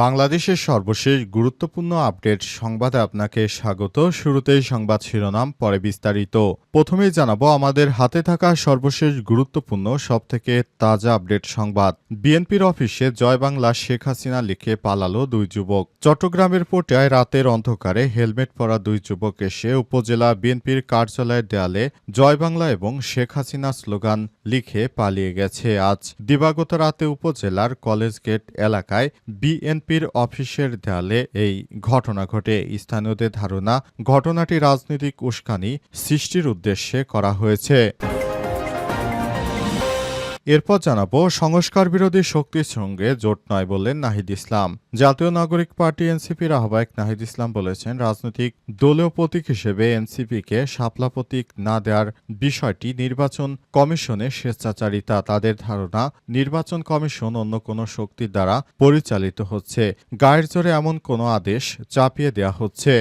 বাংলাদেশের সর্বশেষ গুরুত্বপূর্ণ আপডেট সংবাদে আপনাকে স্বাগত। শুরুতেই সংবাদ শিরোনাম, পরে বিস্তারিত। প্রথমেই জানাব, আমাদের হাতে থাকা সর্বশেষ গুরুত্বপূর্ণ, সবথেকে তাজা আপডেট সংবাদ। বিএনপির অফিসে জয় বাংলা শেখ হাসিনা লিখে পালালো দুই যুবক। চট্টগ্রামের পোটায় রাতের অন্ধকারে হেলমেট পরা দুই যুবক এসে উপজেলা বিএনপির কার্যালয়ের দেয়ালে জয় বাংলা এবং শেখ হাসিনা স্লোগান লিখে পালিয়ে গেছে। আজ দিবাগত রাতে উপজেলার কলেজ গেট এলাকায় বিএনপির অফিসের দেয়ালে এই ঘটনা ঘটে। স্থানীয়দের ধারণা, ঘটনাটি রাজনৈতিক উস্কানি সৃষ্টির উদ্দেশ্যে করা হয়েছে। এরপর জানাব, সংস্কার বিরোধী শক্তির সঙ্গে জোট নয় বললেন নাহিদ ইসলাম। জাতীয় নাগরিক পার্টি এনসিপির আহ্বায়ক নাহিদ ইসলাম বলেছেন, রাজনৈতিক দলীয় প্রতীক হিসেবে এনসিপিকে শাপলা প্রতীক না দেওয়ার বিষয়টি নির্বাচন কমিশনের স্বেচ্ছাচারিতা, তাদের ধারণা নির্বাচন কমিশন অন্য কোনো শক্তির দ্বারা পরিচালিত হচ্ছে। গায়ের জোরে এমন কোনো আদেশ চাপিয়ে দেওয়া হচ্ছে।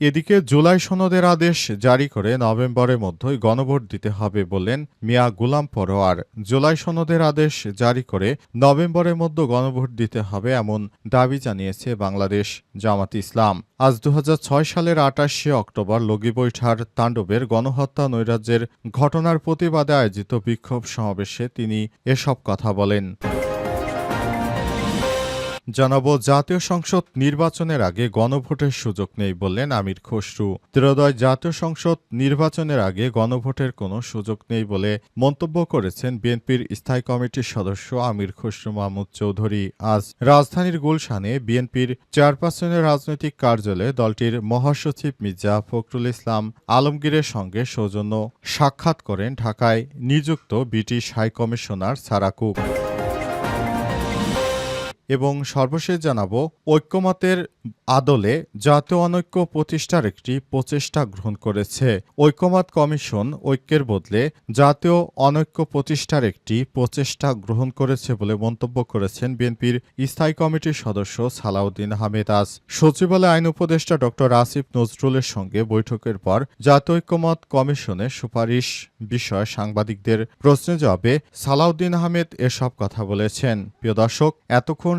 এদিকে জুলাই সনদের আদেশ জারি করে নভেম্বরের মধ্যেই গণভোট দিতে হবে বললেন মিয়া গুলাম পরোয়ার। জুলাই সনদের আদেশ জারি করে নভেম্বরের মধ্যে গণভোট দিতে হবে এমন দাবি জানিয়েছে বাংলাদেশ জামাত ইসলাম। আজ দু হাজার ছয় সালের আটাশে অক্টোবর লগি বৈঠার তাণ্ডবের গণহত্যা নৈরাজ্যের ঘটনার প্রতিবাদে আয়োজিত বিক্ষোভ সমাবেশে তিনি এসব কথা বলেন। জানাব, জাতীয় সংসদ নির্বাচনের আগে গণভোটের সুযোগ নেই বললেন আমির খসরু। ত্রয়োদয় জাতীয় সংসদ নির্বাচনের আগে গণভোটের কোনো সুযোগ নেই বলে মন্তব্য করেছেন বিএনপির স্থায়ী কমিটির সদস্য আমির খসরু মাহমুদ চৌধুরী। আজ রাজধানীর গুলশানে বিএনপির চেয়ারপারসনের রাজনৈতিক কার্যালয়ে দলটির মহাসচিব মির্জা ফখরুল ইসলাম আলমগীরের সঙ্গে সৌজন্য সাক্ষাৎ করেন ঢাকায় নিযুক্ত ব্রিটিশ হাইকমিশনার সারাকুক এবং সর্বশেষ জানাব, ঐক্যমতের আদলে জাতীয় অনৈক্য প্রতিষ্ঠার একটি প্রচেষ্টা গ্রহণ করেছে। ঐক্যমত কমিশন ঐক্যের বদলে জাতীয় অনৈক্য প্রতিষ্ঠার একটি প্রচেষ্টা গ্রহণ করেছে বলে মন্তব্য করেছেন বিএনপির স্থায়ী কমিটির সদস্য সালাউদ্দিন আহমেদ আজ। সচিবালয় আইন উপদেষ্টা ড. আসিফ নজরুলের সঙ্গে বৈঠকের পর জাতীয় ঐক্যমত কমিশনের সুপারিশ বিষয়ে সাংবাদিকদের প্রশ্নের জবাবে সালাউদ্দিন আহমেদ এসব কথা বলেছেন। প্রিয় দর্শক, এতক্ষণ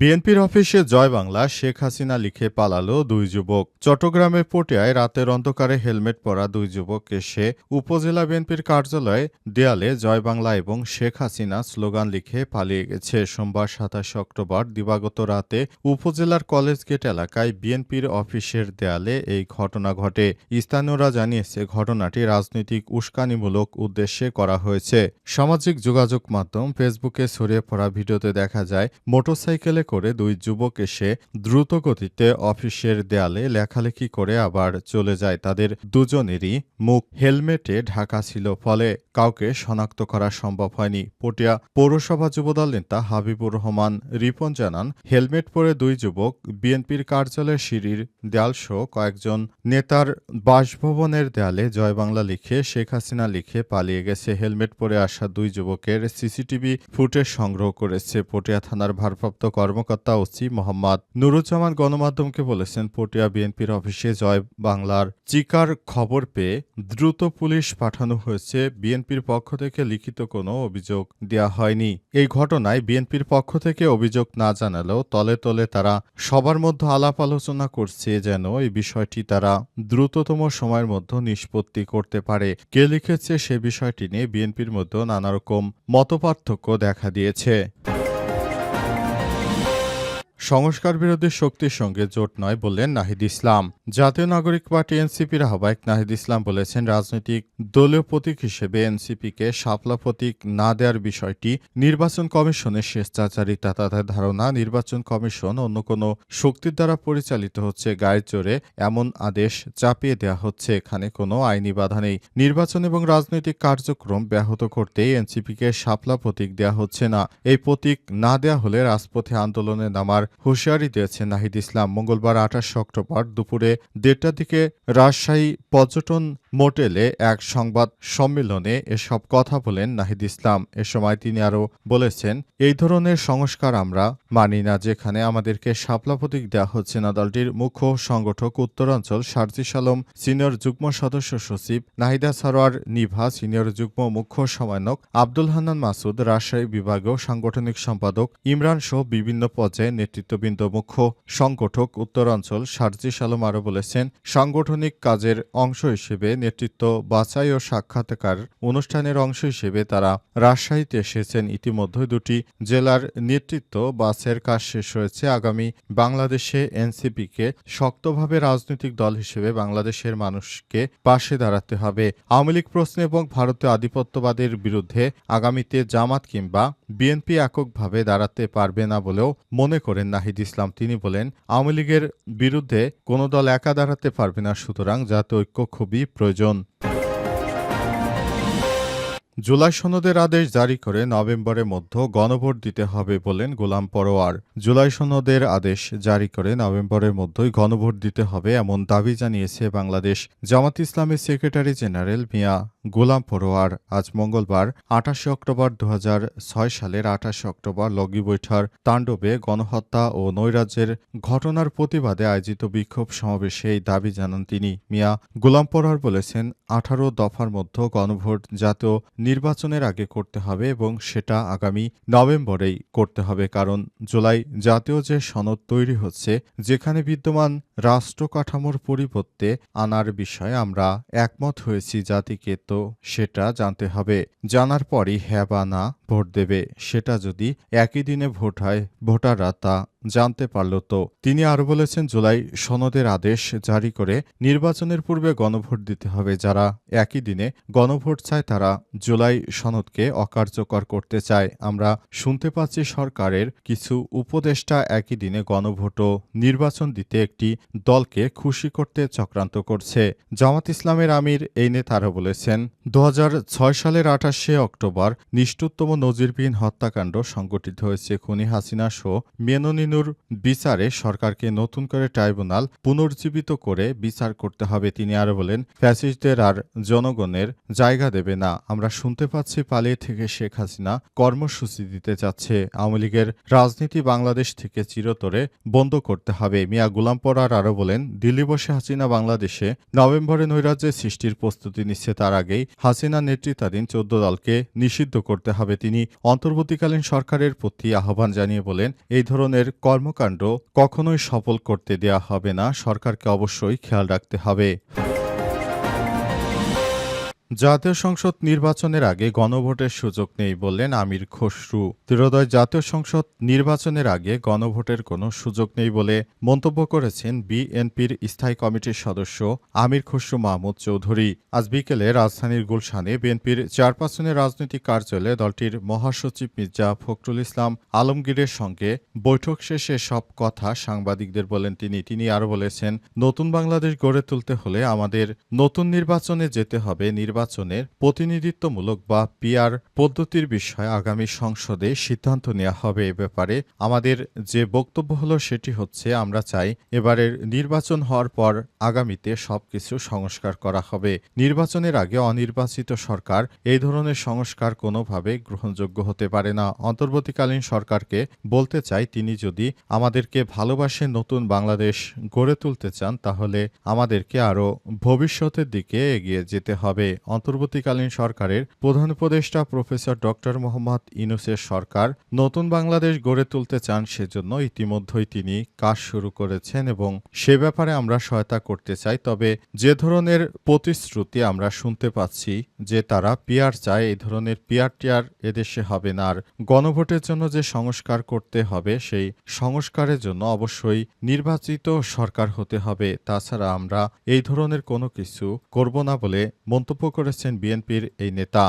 বিএনপির অফিসে জয় বাংলা শেখ হাসিনা লিখে পালালো দুই যুবক। চট্টগ্রামের পটিয়ায় রাতের অন্ধকারে হেলমেট পরা দুই যুবক এসে উপজেলা বিএনপির কার্যালয়ে দেয়ালে জয় বাংলা এবং শেখ হাসিনা স্লোগান লিখে পালিয়ে গেছে। সোমবার সাতাশে অক্টোবর দিবাগত রাতে উপজেলার কলেজ গেট এলাকায় বিএনপির অফিসের দেয়ালে এই ঘটনা ঘটে। স্থানীয়রা জানিয়েছে, ঘটনাটি রাজনৈতিক উস্কানিমূলক উদ্দেশ্যে করা হয়েছে। সামাজিক যোগাযোগ মাধ্যম ফেসবুকে ছড়িয়ে পড়া ভিডিওতে দেখা যায়, মোটরসাইকেলে করে দুই যুবক এসে দ্রুত গতিতে অফিসের দেয়ালে লেখালেখি করে আবার চলে যায়। তাদের দুজনেরই মুখ হেলমেটে ঢাকা ছিল, ফলে কাউকে শনাক্ত করা সম্ভব হয়নি। পটিয়া পৌরসভা যুবদল নেতা হাবিবুর রহমান রিপন জানান, হেলমেট পরে দুই যুবক বিএনপির কার্যালয়ের সিঁড়ির দেয়ালসহ কয়েকজন নেতার বাসভবনের দেয়ালে জয় বাংলা লিখে শেখ হাসিনা লিখে পালিয়ে গেছে। হেলমেট পরে আসা দুই যুবকের সিসিটিভি ফুটেজ সংগ্রহ করেছে। পটিয়া থানার ভারপ্রাপ্ত কর্মকর্তা ওসি মোহাম্মদ নুরুজ্জামান গণমাধ্যমকে বলেছেন, পটিয়া বিএনপির অফিসে জয় বাংলার চিকার খবর পেয়ে দ্রুত পুলিশ পাঠানো হয়েছে। বিএনপির পক্ষ থেকে লিখিত কোনো অভিযোগ দেওয়া হয়নি। এই ঘটনায় বিএনপির পক্ষ থেকে অভিযোগ না জানালেও তলে তলে তারা সবার মধ্যে আলাপ আলোচনা করছে যেন এই বিষয়টি তারা দ্রুততম সময়ের মধ্যে নিষ্পত্তি করতে পারে। কে লিখেছে সে বিষয়টি নিয়ে বিএনপির মধ্যে নানা রকম মতপার্থক্য দেখা দিয়েছে। সংস্কার বিরোধী শক্তির সঙ্গে জোট নয় বললেন নাহিদ ইসলাম। জাতীয় নাগরিক পার্টি এনসিপির আহ্বায়ক নাহিদ ইসলাম বলেছেন, রাজনৈতিক দলীয় প্রতীক হিসেবে এনসিপিকে শাপলা প্রতীক না দেওয়ার বিষয়টি নির্বাচন কমিশনের স্বেচ্ছাচারিতা তাদের ধারণা, নির্বাচন কমিশন অন্য কোনো শক্তির দ্বারা পরিচালিত হচ্ছে, গায়ের জোরে এমন আদেশ চাপিয়ে দেওয়া হচ্ছে। এখানে কোনো আইনি বাধা নেই। নির্বাচন এবং রাজনৈতিক কার্যক্রম ব্যাহত করতেই এনসিপিকে শাপলা প্রতীক দেওয়া হচ্ছে না। এই প্রতীক না দেওয়া হলে রাজপথে আন্দোলনে নামার হুঁশিয়ারি দিয়েছেন নাহিদ ইসলাম। মঙ্গলবার আঠাশ অক্টোবর দুপুরে দেড়টার দিকে রাজশাহী পর্যটন মোটেলে এক সংবাদ সম্মেলনে এসব কথা বলেন নাহিদ ইসলাম। এ সময় তিনি আরও বলেছেন, এই ধরনের সংস্কার আমরা মানি না, যেখানে আমাদেরকে শাপলা প্রতীক দেওয়া হচ্ছে না। দলটির মুখ্য সংগঠক উত্তরাঞ্চল সার্জিস আলম সিনিয়র যুগ্ম সদস্য সচিব নাহিদা সারোয়ার নিভা, সিনিয়র যুগ্ম মুখ্য সমন্বয়ক আব্দুল হান্নান মাসুদ, রাজশাহী বিভাগীয় সাংগঠনিক সম্পাদক ইমরান সহ বিভিন্ন পর্যায়ে নেতৃত্ববৃন্দ মুখ্য সংগঠক উত্তরাঞ্চল সার্জিস আলম আরও বলেছেন, সাংগঠনিক কাজের অংশ হিসেবে নেতৃত্ব বাছাই ও সাক্ষাৎকার অনুষ্ঠানের অংশ হিসেবে তারা রাজশাহীতে এসেছেন। ইতিমধ্যে দুটি জেলার নেতৃত্ব বাসের কাজ শেষ হয়েছে। আগামী বাংলাদেশে এনসিপিকে শক্তভাবে রাজনৈতিক দল হিসেবে বাংলাদেশের মানুষকে পাশে দাঁড়াতে হবে। আওয়ামী লীগ প্রশ্ন এবং ভারতীয় আধিপত্যবাদের বিরুদ্ধে আগামীতে জামাত কিংবা বিএনপি এককভাবে দাঁড়াতে পারবে না বলেও মনে করেন নাহিদ ইসলাম, তিনি বলেন, আওয়ামী লীগের বিরুদ্ধে কোনো দল একা দাঁড়াতে পারবে না, সুতরাং জাতীয় ঐক্য খুবই প্রয়োজন। জুলাই সনদের আদেশ জারি করে নভেম্বরের মধ্যে গণভোট দিতে হবে বলেন গোলাম পরোয়ার। জুলাই সনদের আদেশ জারি করে নভেম্বরের মধ্যেই গণভোট দিতে হবে এমন দাবি জানিয়েছে বাংলাদেশ জামাত ইসলামের সেক্রেটারি জেনারেল মিয়া গোলাম পরোয়ার। আজ মঙ্গলবার, আঠাশে অক্টোবর দু হাজার ছয় সালের আঠাশে অক্টোবর লগি বৈঠার তাণ্ডবে গণহত্যা ও নৈরাজ্যের ঘটনার প্রতিবাদে আয়োজিত বিক্ষোভ সমাবেশে এই দাবি জানান তিনি। মিয়া গোলাম পরোয়ার বলেছেন, আঠারো দফার মধ্যে গণভোট জাতীয় নির্বাচনের আগে করতে হবে এবং সেটা আগামী নভেম্বরেই করতে হবে, কারণ জুলাই জাতীয় যে সনদ তৈরি হচ্ছে, যেখানে বিদ্যমান রাষ্ট্র কাঠামোর পরিবর্তে আনার বিষয়ে আমরা একমত হয়েছি জাতিকে, তো সেটা জানতে হবে। জানার পরই হ্যাঁ বা না ভোট দেবে, সেটা যদি একই দিনে ভোট হয়, ভোটাররা তা জানতে পারল তো। তিনি আরও বলেছেন, জুলাই সনদের আদেশ জারি করে নির্বাচনের পূর্বে গণভোট দিতে হবে। যারা একই দিনে গণভোট চায়, তারা জুলাই সনদকে অকার্যকর করতে চায়। আমরা শুনতে পাচ্ছি সরকারের কিছু উপদেষ্টা একই দিনে গণভোট ও নির্বাচন দিতে একটি দলকে খুশি করতে চক্রান্ত করছে। জামাত ইসলামের আমির এই নেতারা বলেছেন দু হাজার ছয় সালের আঠাশে অক্টোবর নিষ্ঠুরতম নজিরবিহীন হত্যাকাণ্ড সংঘটিত হয়েছে। খুনি হাসিনা সহ মেননিনুর বিচারে সরকারকে নতুন করে ট্রাইব্যুনাল পুনর্জীবিত করে বিচার করতে হবে, তিনি আরও বলেন, ফ্যাসিস্টদের আর জনগণের জায়গা দেবে না। আমরা শুনতে পাচ্ছি পালিয়ে থেকে শেখ হাসিনা কর্মসূচি দিতে যাচ্ছে আওয়ামী লীগের রাজনীতি বাংলাদেশ থেকে চিরতরে বন্ধ করতে হবে। মিয়া গুলাম পরার আরও বলেন, দিল্লি বসে হাসিনা বাংলাদেশে নভেম্বরে নৈরাজ্যের সৃষ্টির প্রস্তুতি নিচ্ছে, তার আগেই হাসিনা নেতৃত্বাধীন চোদ্দ দলকে নিষিদ্ধ করতে হবে। তিনি অন্তর্বর্তীকালীন সরকারের প্রতি আহ্বান জানিয়ে বলেন, এই ধরনের কর্মকাণ্ড কখনোই সফল করতে দেয়া হবে না। সরকারকে অবশ্যই খেয়াল রাখতে হবে। জাতীয় সংসদ নির্বাচনের আগে গণভোটের সুযোগ নেই বললেন আমির খসরু। ত্রিদয় জাতীয় সংসদ নির্বাচনের আগে গণভোটের কোনো সুযোগ নেই বলে মন্তব্য করেছেন বিএনপির স্থায়ী কমিটির সদস্য আমির খসরু মাহমুদ চৌধুরী। আজ বিকেলে রাজধানীর গুলশানে বিএনপির চেয়ারপারসনের রাজনৈতিক কার্যালয়ে দলটির মহাসচিব মির্জা ফখরুল ইসলাম আলমগীরের সঙ্গে বৈঠক শেষে সব কথা সাংবাদিকদের বলেন তিনি। তিনি আরও বলেছেন, নতুন বাংলাদেশ গড়ে তুলতে হলে আমাদের নতুন নির্বাচনে যেতে হবে। নির্বাচনের প্রতিনিধিত্বমূলক বা পিআর পদ্ধতির বিষয়ে আগামী সংসদে সিদ্ধান্ত নেওয়া হবে এ ব্যাপারে আমাদের যে বক্তব্য হলো সেটি হচ্ছে, আমরা চাই এবারের নির্বাচন হওয়ার পর আগামীতে সবকিছু সংস্কার করা হবে। নির্বাচনের আগে অনির্বাচিত সরকার এই ধরনের সংস্কার কোনোভাবে গ্রহণযোগ্য হতে পারে না। অন্তর্বর্তীকালীন সরকারকে বলতে চাই, তিনি যদি আমাদেরকে ভালোবাসে নতুন বাংলাদেশ গড়ে তুলতে চান, তাহলে আমাদেরকে আরও ভবিষ্যতের দিকে এগিয়ে যেতে হবে। অন্তর্বর্তীকালীন সরকারের প্রধান উপদেষ্টা প্রফেসর ডক্টর মোহাম্মদ ইনুসের সরকার নতুন বাংলাদেশ গড়ে তুলতে চান সেজন্য ইতিমধ্যেই তিনি কাজ শুরু করেছেন এবং সে ব্যাপারে আমরা সহায়তা করতে চাই। তবে যে ধরনের প্রতিশ্রুতি আমরা শুনতে পাচ্ছি যে তারা পিয়ার চায় এই ধরনের পিয়ার টিয়ার এদেশে হবে না। আর গণভোটের জন্য যে সংস্কার করতে হবে, সেই সংস্কারের জন্য অবশ্যই নির্বাচিত সরকার হতে হবে। তাছাড়া আমরা এই ধরনের কোনো কিছু করব না বলে মন্তব্য করেছেন বিএনপির এই নেতা।